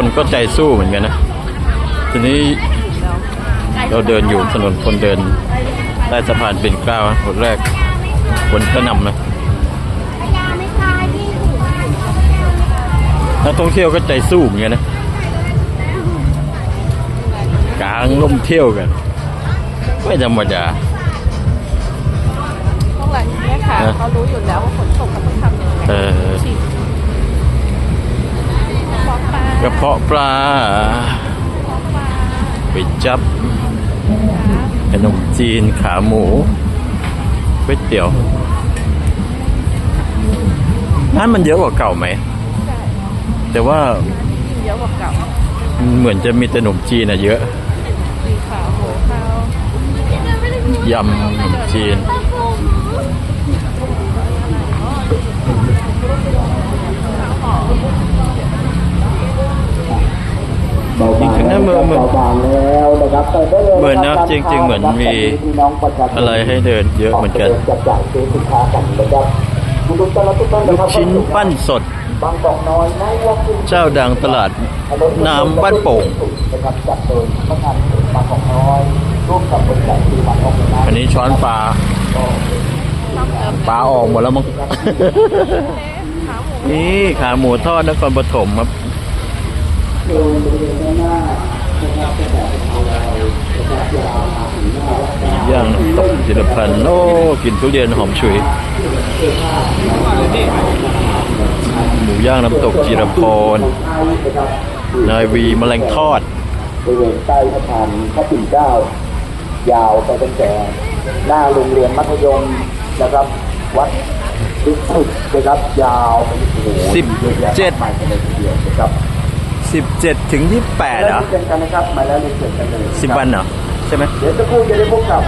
คนก็ใจสู้เหมือนกันนะ ทีนี้เราเดินอยู่ถนนคนเดินใต้สะพานเป็นเกล้าคนแรกคนก็นำนะนักท่องเที่ยวก็ใจสู้เหมือนกันนะกลางล่มเที่ยวกัน ไม่ธรรมดาพวกหลังนี้ค่ะนะเขารู้อยู่แล้วว่าฝนตกเขาต้องทำยังไง เออ ฉีดบอกปลาก ระ เพาะปลาบอกปลาไปจับ ขนมจีนขาหมูก๋วยเตี๋ยวร้านมันเยอะกว่าเก่าไหมใช่แต่ว่ายิ่งเยอะกว่าเก่า เหมือนจะมีแต่ขนมจีนอะเยอะสีขาวหัวขาวยำขนมจีน เบาบางแล้วนะครับเบาบางแล้วนะครับไปได้เลยเหมือนนะจริง ๆ เหมือนมีพี่น้องประชาชนอะไรให้เดินเยอะเหมือนกันจับจ่ายซื้อสินค้ากันนะครับทุกท่านทุกท่านลูนะกครับชิ้นปั้นสดบางกอกน้อยนะว่าคุณเจ้าดังตลาดน้ำบ้านโป่งนะครับจัดโดยพนักงานเขตบางกอกน้อยร่วมกับบริษัทที่บางกอกน้อยอันนี้ช้อนปลาปลาออกหมดแล้วมั้งขาหมูนี่ขาหมูทอดนครปฐมครับ ย่างน้ำตกจิรพันธ์โอ้กินทุเรียนหอมฉุย หมูย่างน้ำตกจิรพรนายวีแมลงทอดบริเวณใต้สะพานพระปิ่นเกล้ายาวไปตั้งแต่หน้าโรงเรียนมัธยมนะครับ วัดดุสุดนะครับยาวไปโอ้โหสิบเจ็ดยอะแยะมากมายเลยทีเดียวนะครับ 17ถึง28เหรอเรียนกันนะครับมาแล้วเรียนเชิญกันเลย10วันเหรอใช่ไหมเดี๋ยวจะพูดจะได้พบกับ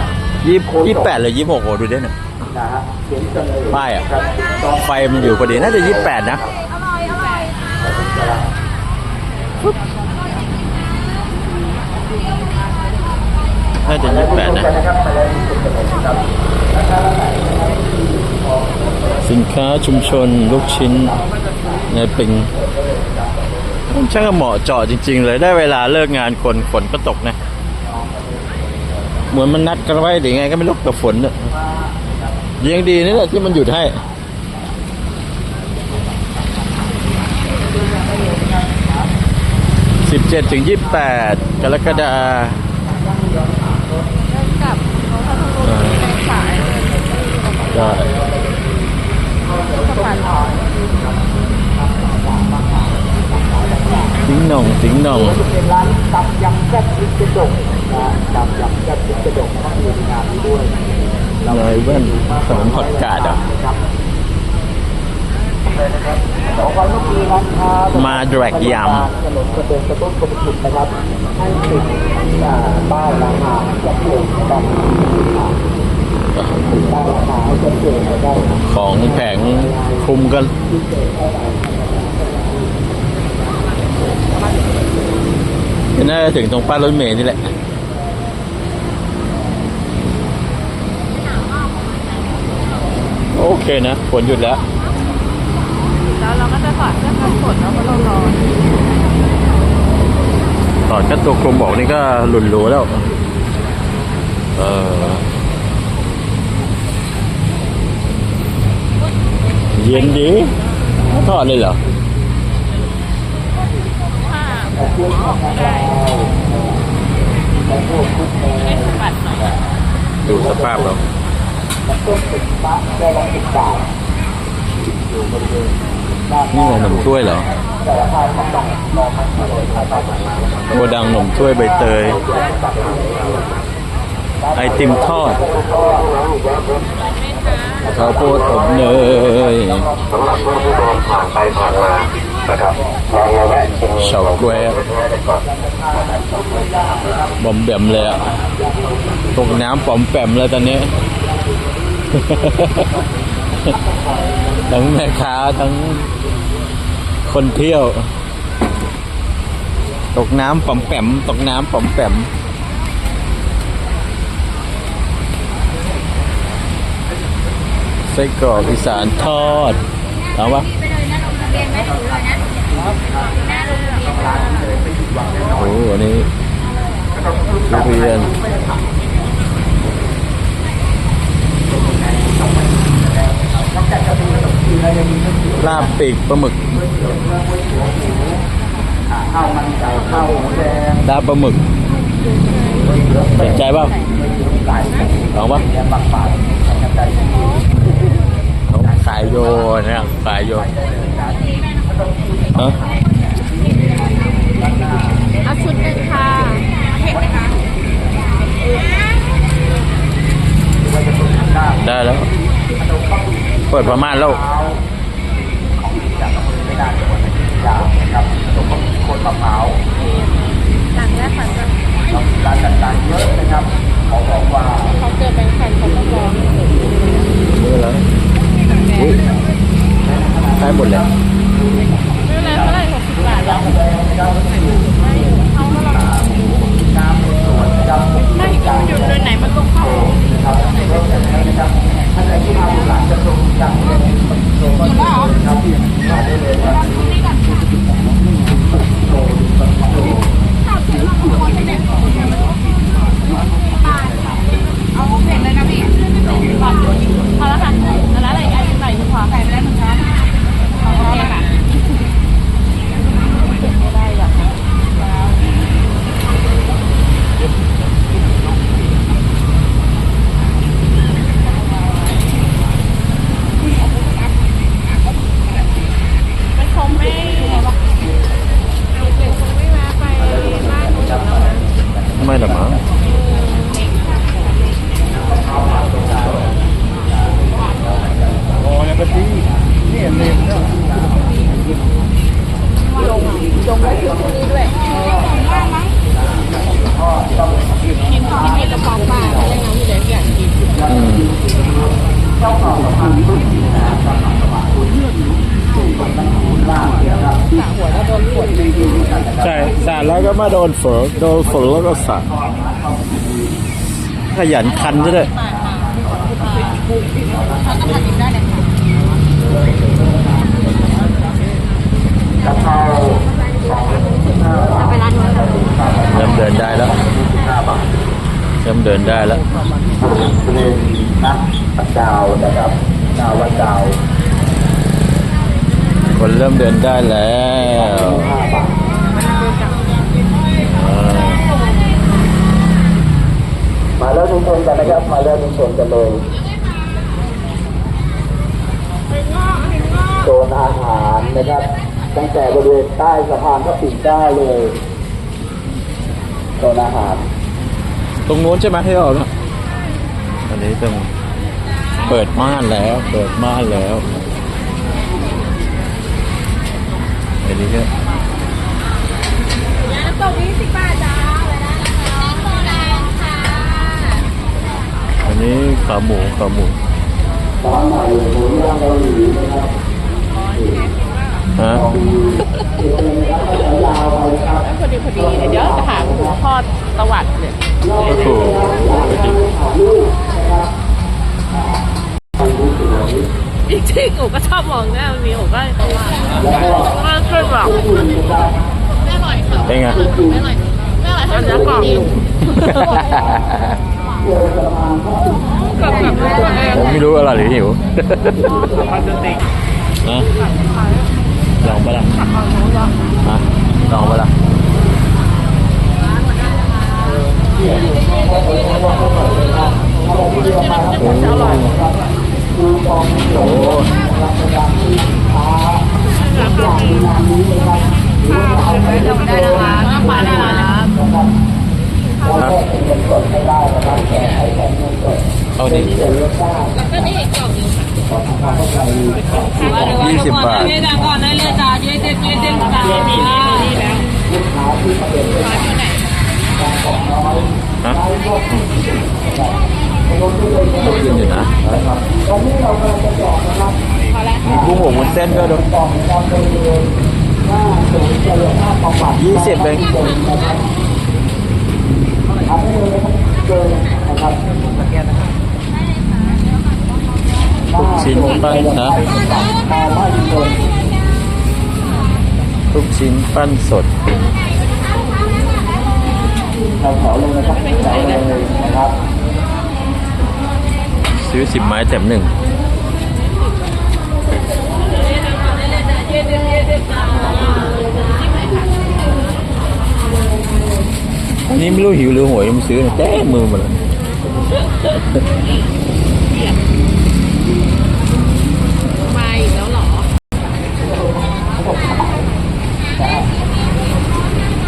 ยี่ยี่แปดหรือยี่หกโอ้ดูได้หน่อยนะฮะเขียนกันเลยป้ายอะครับต้องไฟมันอยู่พอดีน่าจะยี่แปดนะน่าจะยี่แปดนะนะครับมาแล้วเรียนเชิญกันเลยนะครับสินค้าชุมชนลูกชิ้นในปิง ช่างเหมาะเจาะจริง ๆ เลยได้เวลาเลิกงานคนฝนก็ตกนะ เหมือนมันนัดกันไว้หรือไงก็ไม่รู้กับฝนเนี่ยยังดีนี่แหละที่มันหยุดให้สิบเจ็ดถึงยี่แปดกรกฎาเดินกลับเขาทำรถในสายได้ สะพานลอย สิง หน่องสิงหน่องเป็นร้านตำยำแซ่บพริกกระดกนะตำยำแซ่บพริกกระดกนะครับมีงานนี้ด้วยนายแว่นขนมฮอตกาดอะขอความร่วมมือร้านค้ามาแดกยำถนนกระเด็นกระต้นกระตุ้นะครับให้ติดอ่าป้ายราคาจะครับติดป้ายนนะครับของแผงคุมกัน น่าจะถึงตรงป้ายรถเมล์นี่แหละ โอเคนะฝนหยุดแล้ว แล้วเราก็จะถอดเสื้อกันฝนแล้วเพราะเราร้อนตอนก็ตัวกลมบอกนี่ก็หลุนรูแล้ว เออเย็นดีทอดเลยเหรอ ผ้าได้ให้สะบัดหน่อยดูสภาพเรานี่ไงหนมถ้วยเหรอโกดังหนมถ้วยใบเตย ไอติมทอดข้าวโพดอบเนยสำหรับผู้ที่เดินผ่านไปผ่านมา นะครับลองมาแวะชิมเฉาแกวบอมแบมเลยอะตกน้ำปอมแปมเลยตอนนี้ ทั้งแม่ค้าทั้งคนเที่ยว ตกน้ำปอมแปม ตกน้ำปอมแปมไส้กรอกอีสานทอดเอาปะ เลยนะลงทะเบียนไหมถือเลยนะหน้าโรงเรียนอันนี้ทุเรียนลาบปีกปลาหมึกข้าวมันไก่ข้าวหมูแดงลาบปลาหมึกสนใจเปล่าไก่ลองปะแกง ปักปาดไก่เขายโยนี่ยขายโยเอาชุดหนึ่งค่ะเห็นไหมคะได้แล้ว เปิดประมาณแล้วยาวนะครับขนมคนมะพร้าวต่างแรกฝันจะร้านต่างๆเยอะนะครับขาบอกว่าเขาเจอแบงค์แฟนเขาต้องร้องนี่แล้ว อุ้ยได้หมดเลยไม่เป็นไรเท่าไหร่หกสิบบาทแล้วไม่เขามาลองไม่อยู่ไหนมันต้องเข้าอยู่แล้วเหรอ เอาเผ็ดเลยนะพี่พอพอแล้วค่ะแล้วอะไรอีกอันหนึ่งใส่ดีกว่าใส่ไปแล้วหนึ่งช้อนโอเคค่ะไม่ได้หรอกมันคงไม่เด็กๆคงไม่แวะไปบ้านนู้นกับเรานะ ไม่หรอมั้ง โอ้ยกะทินี่เล่มเนาะ ลงลงไว้ถึงตรงนี้ด้วยกินกินกินกระป๋องปลาอะไรอย่างเงี้ยที่เดี๋ยวอยากกิน อืมใช่สาดแล้วก็มา โดนฝนโดนฝนแล้วก็สาดขยันคันซะด้วยกะเพราไปร้านนู้นเริ่มเดินได้แล้วห้าบาทเริ่มเดินได้แล้วเพลงนักปัดดาวนะครับดาววันดาว คนเริ่มเดินได้แล้ว ห้าบาท อ่า มาเริ่ม ชุมชนกันนะครับ มาเริ่มชุมชนกันเลยโซนอาหารนะครับ ตั้งแต่บริเวณใต้สะพานพระปิ่นเกล้าเลยโซนอาหาร ตรงนู้นใช่ไหมที่เราเนี่ยอันนี้ตรงเปิดม่านแล้ว เปิดม่านแล้วอันนี้ก็ำตกนี้สิบบาทจ้าเลยนะโซดาค่ะ อันนี้ ขาหมูขาหมูร้านใหม่หมูย่างเกาหลีนะครับฮะยาวไปครับพอดีพอดีเดี๋ยวจะหาหมูทอดตะวัดเนี่ยโอ้โหจริงๆอูก็ชอบมองหน้ามันมีอูก็ตะวัดก็ช่วยบอกไม่อร่อยค่ะเป็นไงไม่อร่อยไม่อร่อยเท่าเนื้อกรอบ กับกับตัวเองผมไม่รู้อะไรหรือหิวนะลองปะล่ะฮะลองปะล่ะโอ้โหได้แล้วค่ะน้ำปลาได้แล้ว นะเอาดิยี่สิบบาทยืดก่อนได้เลยจ้ายืดเด็ดยืดเด็ดจ้ามีแล้วฮะต้องกินอยู่นะมีกุ้งหัววุ้นเส้นด้วยดูยี่สิบเอง ทุกชิ้นปั้นนะทุกชิ้นปั้นสดเราแถวเลยนะครับแถวเลยนะครับ ซื้อสิบไม้แถมหนึ่งอันนี้ นี่ไม่รู้หิวหรือหวยมันซื้อเนี่ยแต้มือหมดเลย มาอีกแล้วเหรอ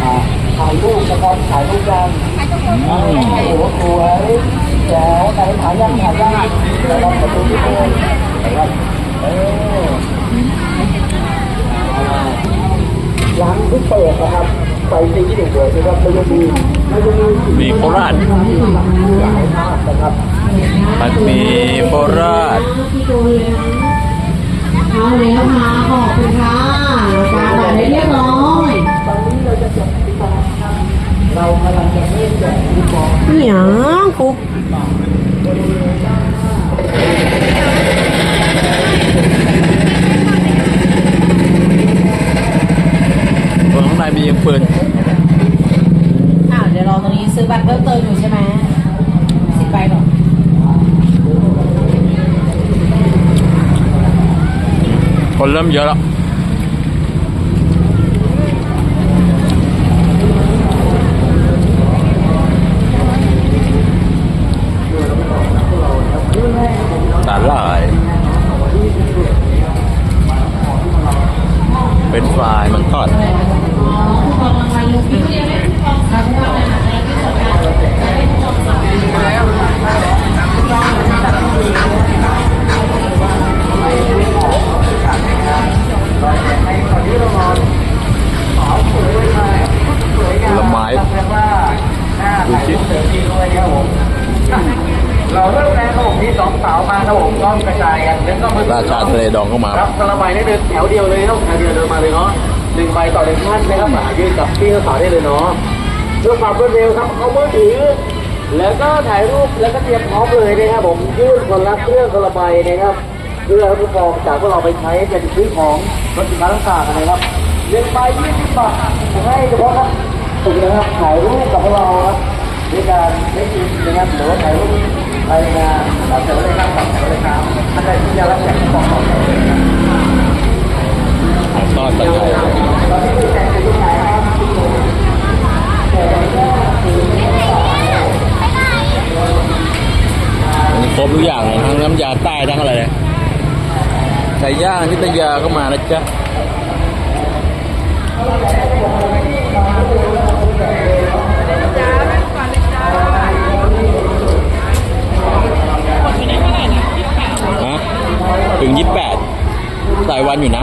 อ่าถ่ายรูปนะครับถ่ายรูปกันโอ้โหสวยแจ๋วไหนถ่ายยังถ่ายยังนะครับประตูที่เดินนะครับเออร้านที่เปิดนะครับไฟสีที่สวยนะครับมันจะมีมันจะมี มีโคราช หลายภาพนะครับ ผัดหมีโคราชเอาแล้วค่ะขอบคุณค่ะการบัตรได้เรียบร้อยเรากำลังจะเริ่มแจกคูปองเนี่ยฟุกข้างในมียิงปืนอ้าวเดี๋ยวรอตรงนี้ซื้อบัตรเพิ่มเติมอยู่ใช่ไหมสิบใบหรอ คนเริ่มเยอะแล้วตลาย เป็นฟรายมันทอดผล ไม้ดูสิเราเริ่มแล้วครับผมมีสองสาวมาครับผมก็กระจายกันแล้วก็มือราชาทะเลดองก็มาครับสลับใบได้เดินแถวเดียวเลยครับแถวเดียวเดินมาเลยเนาะหนึ่งใบต่อหนึ่งท่านนะครับมายืนกับพี่สาวได้เลยเนาะเพื่อความรวดเร็วครับเอามือถือแล้วก็ถ่ายรูปแล้วก็เตรียมพร้อมเลยนะครับผมยื่นคนละเครื่องคนละใบนะครับเพื่อให้ผู้ปกครองจากพวกเราไปใช้เป็นซื้อของรถสินค้าต่างๆนะครับหนึ่งใบยี่สิบบาทให้เฉพาะครับ ถูกนะครับถ่ายรูปกับพวกเราครับด้วยการเล่นอินนะครับหรือว่าถ่ายรูปภายงานเราจะไม่ได้นั่งฝั่งไหนเลยครับท่านใดที่จะรับแจกคูปองของเราเลยครับทอดตะไคร้มันครบทุกอย่างเลยทั้งน้ำยาใต้ทั้งอะไรเลยไก่ย่างนิตยาก็มานะจ๊ะ วันอยู่นะ